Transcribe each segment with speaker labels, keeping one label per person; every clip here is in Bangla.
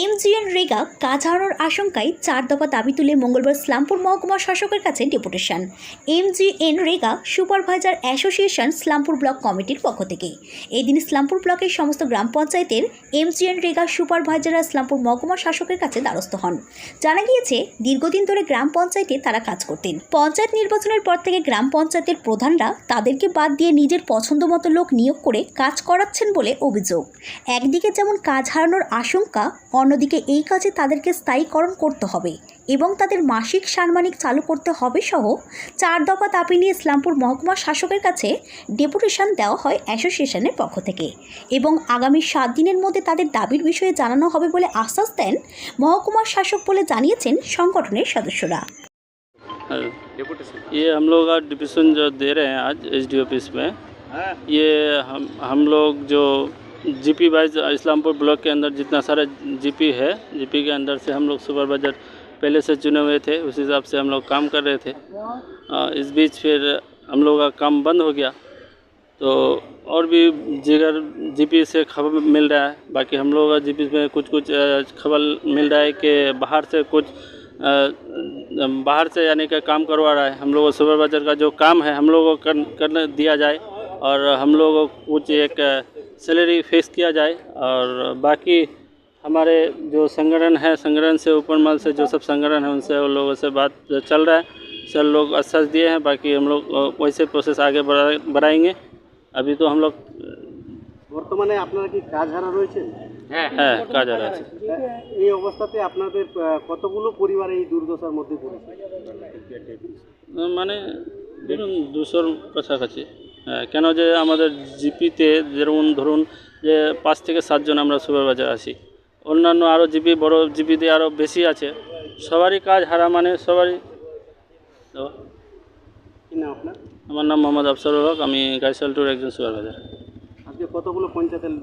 Speaker 1: এমজিএন রেগা কাজ হারানোর আশঙ্কায় চার দফা দাবি তুলে মঙ্গলবার স্লামপুর মহকুমা শাসকের কাছে deputation. MGNREGA supervisor association Islampur block কমিটির পক্ষ থেকে। এই দিন ইসলামপুর ব্লকের সমস্ত গ্রাম পঞ্চায়েতের এমজিএন রেগা সুপারভাইজাররা ইসলামপুর মহকুমা শাসকের কাছে দ্বারস্থ হন। জানা গিয়েছে, দীর্ঘদিন ধরে গ্রাম পঞ্চায়েতে তারা কাজ করতেন। পঞ্চায়েত নির্বাচনের পর থেকে গ্রাম পঞ্চায়েতের প্রধানরা তাদেরকে বাদ দিয়ে নিজের পছন্দ মতো লোক নিয়োগ করে কাজ করাচ্ছেন বলে অভিযোগ। একদিকে যেমন কাজ হারানোর আশঙ্কা অন্যদিকে এই কাজে তাদেরকে স্থায়ীকরণ করতে হবে এবং তাদের মাসিক সাম্মানিক চালু করতে হবে সহ চার দফা দাবি নিয়ে ইসলামপুর মহকুমা শাসকের কাছে ডেপুটেশন দেওয়া হয় অ্যাসোসিয়েশনের পক্ষ থেকে এবং আগামী সাত দিনের মধ্যে তাদের দাবির বিষয়ে জানানো হবে বলে আশ্বাস দেন মহকুমার শাসক বলে জানিয়েছেন সংগঠনের সদস্যরা
Speaker 2: हाँ, ये हम लोग आज डिविज़न जो दे रहे हैं आज एच डी ऑफिस में ये हम हम लोग जो जीपी वाइज इस्लामपुर ब्लॉक के अंदर जितना सारा जीपी है जीपी के अंदर से हम लोग सुपरवाइजर पहले से चुने हुए थे उस हिसाब से हम लोग काम कर रहे थे। अ, इस बीच फिर हम लोग का काम बंद हो गया। तो और भी जिगर जीपी से खबर मिल रहा है बाकी हम लोग जीपी में कुछ कुछ खबर मिल रहा है कि बाहर से कुछ बाहर से यानी कि काम करवा रहा है। हम लोग सुपरवाइजर का जो काम है हम लोग को कर, करने दिया जाए। और हम लोग को कुछ एक सैलरी फिक्स किया जाए और बाकी हमारे जो संगठन है संगठन से ऊपर मल से जो सब संगठन है उनसे उन लोगों से बात चल रहा है सर लोग आश्वास दिए हैं बाकी हम लोग अ, वैसे प्रोसेस आगे बढ़ा बढ़ाएंगे अभी तो हम लोग
Speaker 3: বর্তমানে আপনারা কি কাজ হারা রয়েছেন
Speaker 2: হ্যাঁ কাজ আর আছে
Speaker 3: এই অবস্থাতে আপনাদের আহ, কতগুলো পরিবার এই দুর্দশার মধ্যে পড়েছে
Speaker 2: মানে ধরুন দুশোর কাছাকাছি হ্যাঁ কেন যে আমাদের জিপিতে যেমন ধরুন যে পাঁচ থেকে সাতজন আমরা সুপারভাইজার আছি অন্যান্য আরও জিপি বড় জিপিতে আরও বেশি আছে সবারই কাজ হারা মানে সবারই।
Speaker 3: কি না আপনার?
Speaker 2: আমার নাম মোহাম্মদ আফসারুল হক আমি গাইসালটুর একজন সুপারভাইজার।
Speaker 3: আজকে কতগুলো পঞ্চায়েতের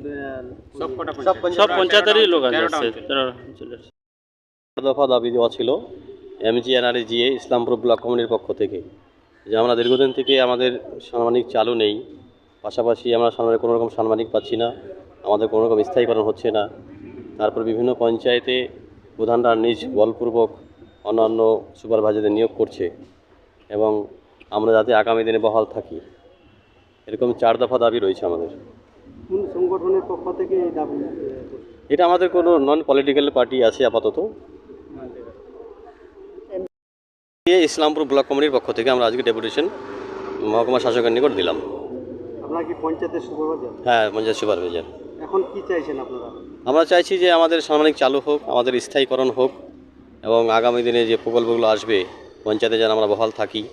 Speaker 3: সব
Speaker 2: পঞ্চায়েতেরই লোক আছে
Speaker 4: দফা দাবি দেওয়া ছিল এমজিএনআরএ জিএ ইসলামপুর ব্লক কমিটির পক্ষ থেকে। যে আমরা দীর্ঘদিন থেকে আমাদের সাংবাদিক চালু নেই পাশাপাশি আমরা সাংবাদিক কোনো রকম সাংবাদিক পাচ্ছি না আমাদের কোনো রকম স্থায়ীকরণ হচ্ছে না। তারপর বিভিন্ন পঞ্চায়েতে প্রধানরা নিজ বলপূর্বক অন্যান্য সুপারভাইজারদের নিয়োগ করছে এবং আমরা যাতে আগামী দিনে বহাল থাকি। এরকম চার দফা দাবি রয়েছে আমাদের।
Speaker 3: সংগঠনের পক্ষ থেকে
Speaker 4: এটা আমাদের কোনো নন পলিটিক্যাল পার্টি আছে আপাতত। ইসলামপুর ব্লক কমিটির পক্ষ থেকে আমরা আজকে ডেপুটেশন মহকুমা শাসকের নিকট দিলাম।
Speaker 3: আপনারা কি পঞ্চায়েতের সুপারভাইজার?
Speaker 4: হ্যাঁ পঞ্চায়েত সুপারভাইজার।
Speaker 3: এখন কি চাইছেন আপনারা?
Speaker 4: আমরা চাইছি যে আমাদের সাংবাদিক চালু হোক আমাদের স্থায়ীকরণ হোক এবং আগামী দিনে যে প্রকল্পগুলো আসবে পঞ্চায়েতে যেন আমরা বহাল থাকি।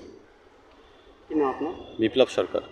Speaker 3: কি না আপনার?
Speaker 4: বিপ্লব সরকার।